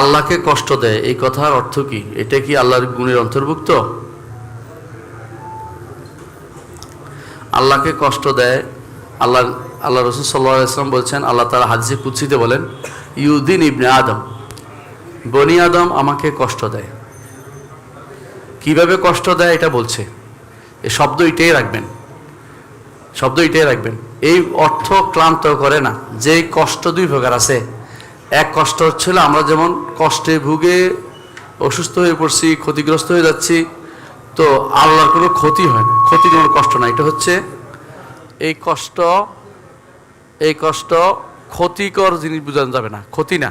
আল্লাহকে কষ্ট দেয়, এই কথার অর্থ কি? এটা কি আল্লাহর গুণের অন্তর্ভুক্ত? আল্লাহকে কষ্ট দেয় আল্লাহ আল্লাহ রসুল সাল্লাহ ইসলাম বলছেন, আল্লাহ তালা হাজিসে কুৎসিতে বলেন ইউদ্দিন ইবনে আদম, বনি আদম আমাকে কষ্ট দেয়। কীভাবে কষ্ট দেয় এটা বলছে? এ শব্দ এটাই রাখবেন। শব্দ এটাই রাখবেন। এই অর্থ ক্লান্ত করে না যে কষ্ট দুই প্রকার আছে। এক কষ্ট হচ্ছিল, আমরা যেমন কষ্টে ভুগে অসুস্থ হয়ে পড়ছি, ক্ষতিগ্রস্ত হয়ে যাচ্ছি, তো আল্লাহর কোনো ক্ষতি হয় না, ক্ষতি কোনো কষ্ট না। এটা হচ্ছে এই কষ্ট এই কষ্ট ক্ষতিকর জিনিস বোঝানো যাবে না, ক্ষতি না,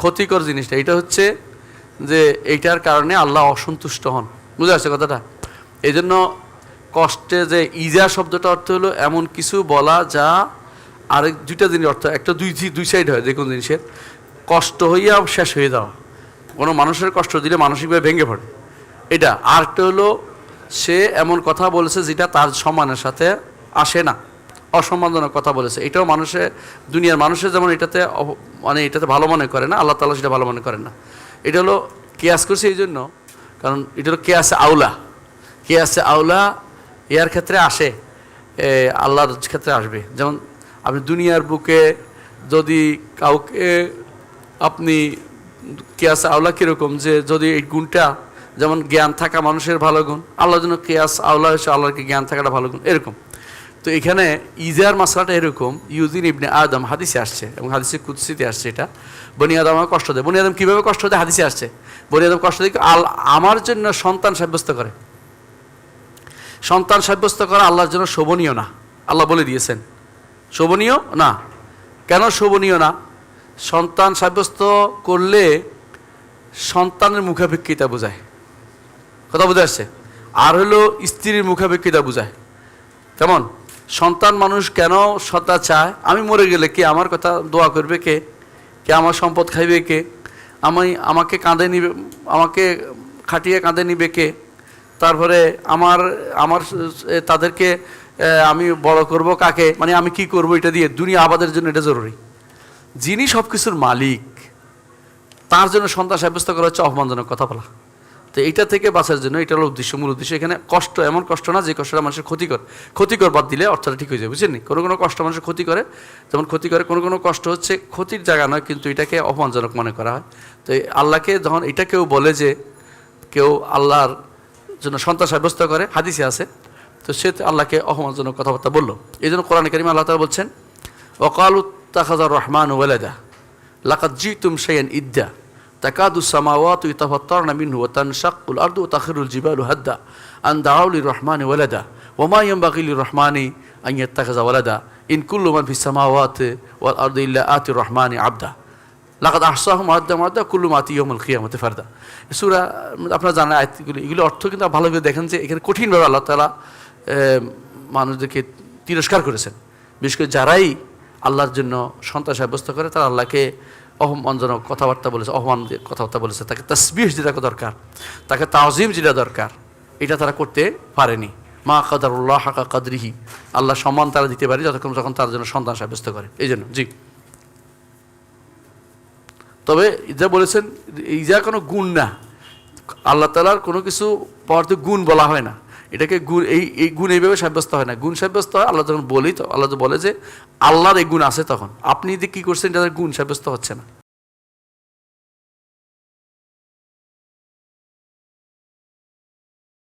ক্ষতিকর জিনিসটা। এটা হচ্ছে যে এইটার কারণে আল্লাহ অসন্তুষ্ট হন। বুঝতে পারছে কথাটা? এই জন্য কষ্টে যে ইজা শব্দটা অর্থ হলো এমন কিছু বলা যা আরেক দুইটা জিনিস অর্থ একটা দুই দুই সাইড হয়, যে কোনো জিনিসের। কষ্ট হইয়া শেষ হয়ে যাওয়া। কোনো মানুষের কষ্ট দিলে মানসিকভাবে ভেঙে পড়ে। এটা। আরেকটা হলো, সে এমন কথা বলেছে যেটা তার সম্মানের সাথে আসে না। অসম্মানজনক কথা বলেছে। এটাও মানুষে দুনিয়ার মানুষের যেমন এটাতে মানে এটাতে ভালো মনে করে না, আল্লাহ তালা সেটা ভালো মনে করেন না। এটা হলো কেয়াস করছে এই জন্য, কারণ এটা হলো কেয়াসে আউলা। কেয়াসে আউলা ইয়ার ক্ষেত্রে আসে। আল্লাহর ক্ষেত্রে আসবে। যেমন আপনি দুনিয়ার বুকে যদি কাউকে আপনি কেয়াস আওলা কীরকম যে যদি এই গুণটা যেমন জ্ঞান থাকা মানুষের ভালো গুণ আল্লাহর জন্য কেয়াস আওলা হচ্ছে আল্লাহকে জ্ঞান থাকাটা ভালো গুণ, এরকম। তো এখানে ইজার মাসলাটা এরকম, ইউদিন ইবনে আদম হাদিসে আসছে এবং হাদিসে কুৎসিতে আসছে এটা। বনি আদম আমার কষ্ট দেয়। বনি আদম কীভাবে কষ্ট দেয়? হাদিসে আসছে। বনি আদম কষ্ট দেয়? আল আমার জন্য সন্তান সাব্যস্ত করে। সন্তান সাব্যস্ত করা আল্লাহর জন্য শোভনীয় না। আল্লাহ বলে দিয়েছেন। শোভনীয়? না। কেন শোভনীয় না? সন্তান সাব্যস্ত করলে সন্তানের মুখাপেক্ষিতা বোঝায়। কথা বুঝে আসছে আর হলো স্ত্রীর মুখাপেক্ষিতা বোঝায়। কেমন? সন্তান মানুষ কেন সত্তা চায়? আমি মরে গেলে কে আমার কথা দোয়া করবে কে? কে আমার সম্পদ খাইবে কে? আমি আমাকে কাঁধে নিবে, আমাকে খাটিয়ে কাঁধে নিবে কে? তারপরে আমার আমার তাদেরকে আমি বড় করব কাকে? মানে আমি কি করব এটা দিয়ে? দুনিয়া আবাদের জন্য এটা জরুরি। যিনি সব কিছুর মালিক, তার জন্য সন্তান সাব্যস্ত করা হচ্ছে অপমানজনক কথা বলা। তো এইটা থেকে বাঁচার জন্য, এটা হলো উদ্দেশ্য, মূল উদ্দেশ্য। এখানে কষ্ট এমন কষ্ট না যে কষ্টটা মানুষের ক্ষতিকর ক্ষতিকর বাদ দিলে অর্থটা ঠিক হয়ে যাবে বুঝছেন? কোনো কোনো কষ্ট মানুষের ক্ষতি করে, যেমন ক্ষতি করে কোনো কোনো কষ্ট হচ্ছে ক্ষতির জায়গা নয়, কিন্তু এটাকে অপমানজনক মনে করা হয়। তো আল্লাহকে যখন এটা কেউ বলে যে কেউ আল্লাহর জন্য সন্তান সাব্যস্ত করে, হাদিসে আছে তো সে আল্লাহকে অহমানজনক কথাবার্তা বলল। এই জন্য কোরআন করিম আল্লাহ তালা বলছেন ওকালু তাখাজার রহমান ওয়ালেদা লাকাত জি তুম সেন ইদ্দা, তাকাদু সামাওয়াত ইতাফাত্তার নামিন হুয়া তান শাকুল আর্দু তাখিরুল জিবালু হাদ্দা, আন দাউলি রহমান ওয়ালেদা ওমায়ম বাকিলি রহমানি আইয়া তাখাজা ওয়ালেদা ইনকুল্লুমান ফি সামাওয়াত ওয়াল আর্দ ইল্লা আতি রহমানি আবদা লাকাত আহসাহম আদা মাদা কুল্লুম আতি ইয়মুল খিয়ামতে ফারদা। সুরা, আপনারা জানা আয়াতগুলি, এগুলি অর্থ কিন্তু ভালো করে দেখেন যে এখানে কঠিনভাবে আল্লাহ তালা মানুষদেরকে তিরস্কার করেছেন। বিশেষ করে যারাই আল্লাহর জন্য সন্ত্রাস সাব্যস্ত করে, তারা আল্লাহকে অপমানজনক কথাবার্তা বলেছে অহমান কথাবার্তা বলেছে। তাকে তসবিহ যেটা দরকার, তাকে তাজিম যেটা দরকার, এটা তারা করতে পারেনি। মা কাদারুল্লাহ হাকা কাদরিহি, আল্লাহ সম্মান তারা দিতে পারে যতক্ষণ যখন তার জন্য সন্তান সাব্যস্ত করে। এই জন্য, জি। তবে যা বলেছেন ইজা কোনো গুণ না। আল্লাহ তালার কোনো কিছু পদার্থ গুণ বলা হয় না। এটাকে গুণ এই এই গুণ এইভাবে সাব্যস্ত হয় না। গুণ সাব্যস্ত হয়, আল্লাহ যখন বলি তো, আল্লাহ বলে যে, আল্লাহর এই গুণ আছে তখন। আপনি যদি কী করছেন যাদের গুণ সাব্যস্ত হচ্ছে না।